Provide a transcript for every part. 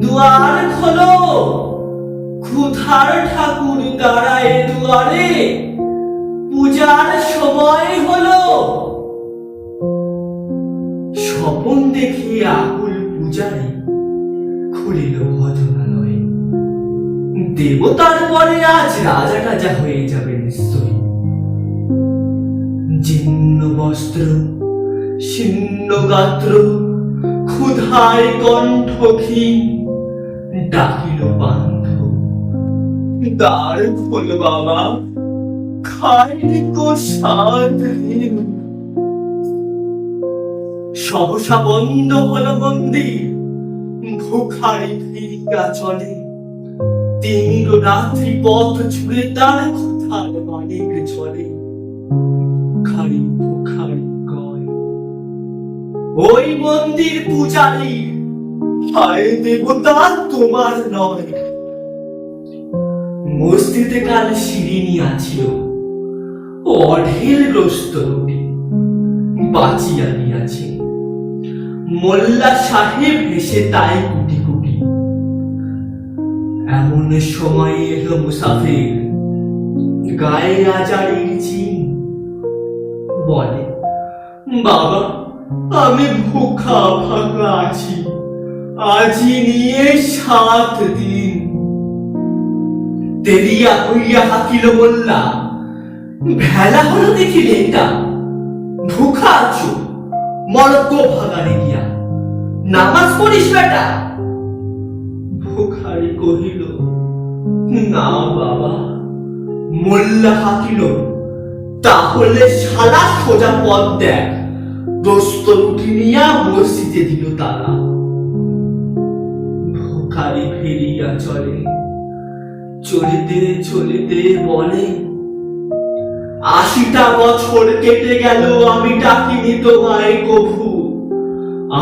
দুয়ার খোলো। ক্ষুধার ঠাকুর দাঁড়ায় দুয়ারে। পূজার সময় হলো। স্বপন দেখে আকুল পূজারি খুলিল ভজনালয়ে। দেবতার পরে আজ রাজা টাজা হয়ে যাবে নিশ্চয়ই। জীর্ণ বস্ত্র, ছিন্ন গাত্র, ক্ষুধায় কণ্ঠক্ষীণ ডাকিল বান্ধ দ্বার খোল বাবা খাই কো সহসা বন্ধ হলো মন্দির, ভুখারি ফিরিয়া চলে। তিমির রাত্রি পথ ছুড়ে তার কোথার মানিক চলে। খারি ভুখারি কয় ওই মন্দির পূজারী তোমার নয়। কাল আছিল। অঢেল গ্রস্ত বাঁচিয়া দিয়াছে। মোল্লা সাহেব তাই কুটি কুটি। এমন সময় এলো মুসাফির। গায়ে রাজারির চিন। বলে, বাবা, আমি ভুখা ভাগা আছি। আজি নিয়ে সাত দিন। তেরিয়া হইয়া হাকিল মোল্লা, ভেলা হলো দেখিলে এটা ভুখা আছো মরক্ক ভাগানে গিয়া। নামাজ পড়িস বেটা। ভুখারি কহিল, না বাবা, মোল্লা হাকিল, তাহলে সারা সোজা পথ দেখ। দোস্ত রুটি নিয়া মসজিদে দিল তারা ভুখারি ফিরিয়া চলে। চলিতে চলিতে বলে, আশিটা বছর কেটে গেল, আমি ডাকিনি তোমায় কভু।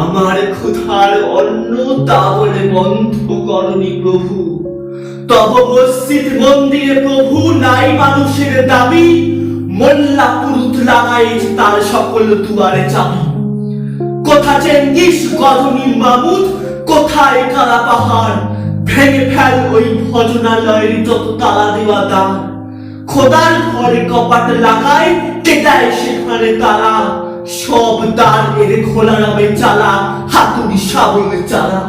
আমার ক্ষুধার অন্ন তা বলে বন্ধ করনি প্রভু। তব মসজিদ মন্দিরে প্রভু নাই মানুষের দাবি, মোল্লা পুরুত লাগাই তার সকল দুয়ারে চাবি। কোথা চেঙ্গিস গজনী মামুদ কোথায় কালা পাহাড়? ভেঙে ফেল ওই ভজনালয়ের যত তালা দেওয়া দান খোদার ঘরে কপাট লাগায় কেটায় সেখানে তারা। সব দ্বার এর খোলা রবে চালা, হাতুড়ি শাবল চালা।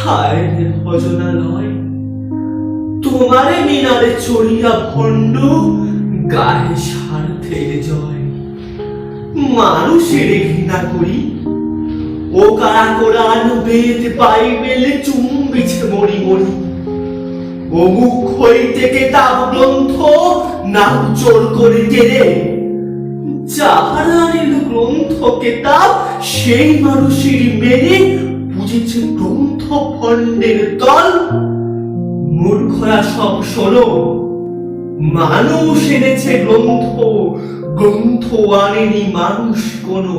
হায় রে ভজনালয়, তোমারে মিনারে চড়িয়া ভণ্ড, গায়ে স্বার্থের জয়। মানুষের ঘৃণা করি ও কারা কোরআন বেদ বাইবেল চুম্বিছে মরি মরি? গ্রন্থ নাম চোর করে সেই মেরে বুঝেছে গ্রন্থ ভণ্ডের দল। মূর্খরা সব শোনো, মানুষ এনেছে গ্রন্থ গ্রন্থ আনেনি মানুষ কোনো।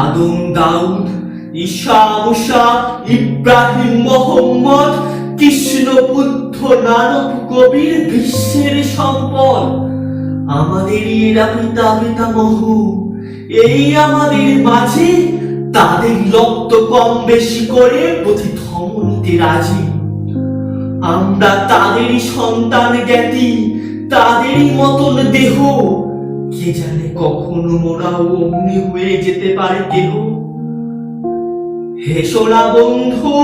আদম দাউদ, ঈশা, মুসা, ইব্রাহিম, মোহাম্মদ, কৃষ্ণ বুদ্ধ নানক কবির বিশ্বের সম্পদ। আমাদের এরা পিতা পিতামহ এই আমাদের মাঝে তাদের রক্ত কম বেশি করে প্রতি ধমনীতে রাজি। আমরা তাদেরই সন্তান জ্ঞাতি, তাদেরই মতন দেহ কে জানে কখনো মোরাও অগ্নি হয়ে যেতে পারে কেহ? হেসোনা বন্ধু,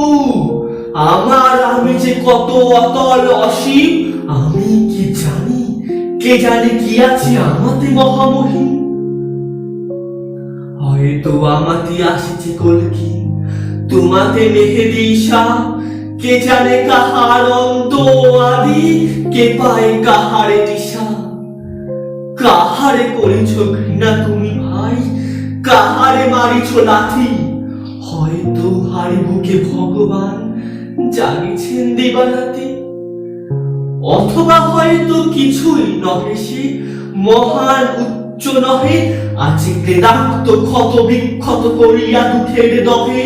আমার আমি যে কত অতল অসীম, আমি কি জানি? কে জানে কি আছে আমাতে মহামহিম? হয়তো আমাতে আসিছে কলকি, তোমাতে মেহেদি ঈশা। কে জানে কাহার অন্ত আদি, কে পায় কাহারে দিশা? কাহারে করেছ ঘৃণা তুমি ভাই? কাহারে মারিছ লাথি? হয়তো হাড়ি বুকে ভগবান জাগিছেন দিবারাতি অথবা হয়তো কিছুই নহে সে মহান উচ্চ নহে আছে ক্লেদাক্ত ক্ষত বিক্ষত করিয়া দুঃখের দহে।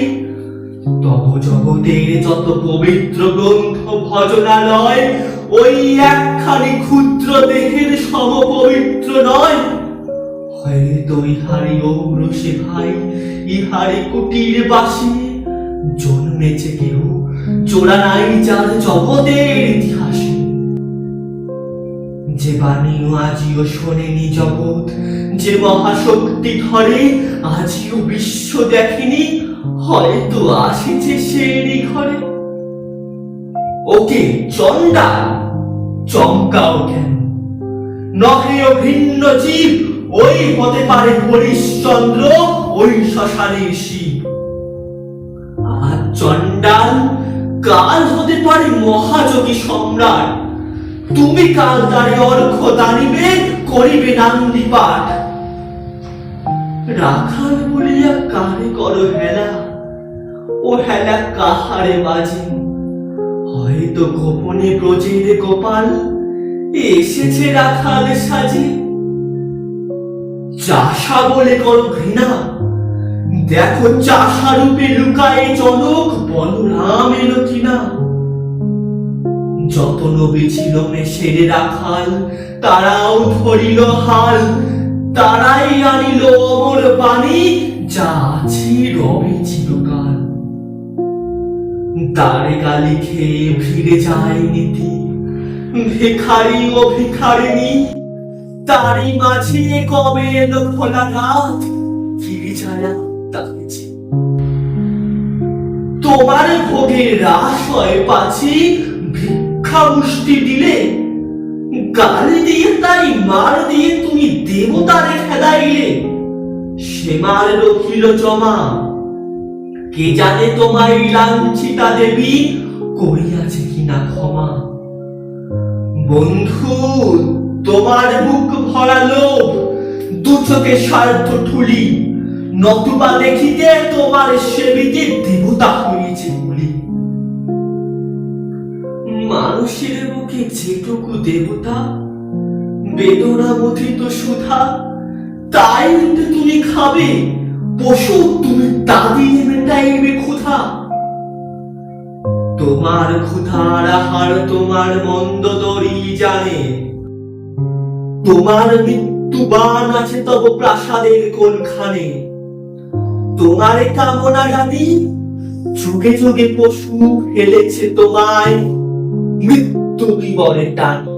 তব জগতের যত পবিত্র গ্রন্থ ভজনালয়, ওই একখানি হয়তো ইহারি ঔরসে ভাই, ইহারি কুটির বাসে জন্মেছে কেউ জোড়া নাই যার জগতের ইতিহাসে। যে বাণীও আজিও শোনেনি জগৎ, যে মহাশক্তি ধরে আজিও বিশ্ব দেখেনি, হয়তো আসিছে সেরই ঘরে। ওকে, চন্ডাল, চমকাও কেন? নহে ভিন্ন জীব ওই হতে পারে হরিশ্চন্দ্র, ওই শ্মশানের শিব। আর চন্ডাল কাল হতে পারে মহাযোগী সম্রাট। তুমি কাল তারে অর্ঘ দানিবে করিবে নান্দি পাঠ। রাখাল বলিয়া কারে করো হেলা? ও হেলা কাহারে বাজে হয়তো গোপনে ব্রজের গোপাল এসেছে রাখাল সাজে। চাষা বলে করো ঘৃণা। দেখো চাষা রূপে লুকায়ে জনক বলরাম এলো কিনা। যত নবী ছিল মেশের রাখাল, তারাও ধরিল হাল। তারাই আনিল অমর বাণী, যা আছে রবে চিরকাল তারে গালি খেয়ে ফিরে যায় নীতি। ভিখারি ও ভিখারিণী তারই মাঝে কবে এলো খোলা রাত ফিরে যায় তাকেছি তোমার ভোগের রাস হয় পাছি ভিক্ষা মুষ্টি দিলে। গাল দিয়ে তাই মার দিয়ে তুমি দেবতারে খেদাইলে সে মার রখিল জমা। কে জানে তোমায় লাঞ্ছিতা দেবী করিয়াছে কিনা ক্ষমা। বন্ধু তোমার বুক ভরা লোভ, দু চোখে স্বার্থ ঠুলি, নতুবা দেখিতে তোমার সেবিতে দেবতা হয়েছে বলি। মানুষের বুকে যেটুকু দেবতা, বেদনা মথিত সুধা, তাই তুমি খাবে, পশু তুমি তা মেটাইবে ক্ষুধা। তোমার ক্ষুধার আহার তোমার মন্দ দরি জানে তোমার মৃত্যুবান আছে তব প্রাসাদের কোনখানে? তোমার কামনা জানি যুগে যুগে পশু হেলেছে তোমায়। মৃত্যু বিবরে টানি।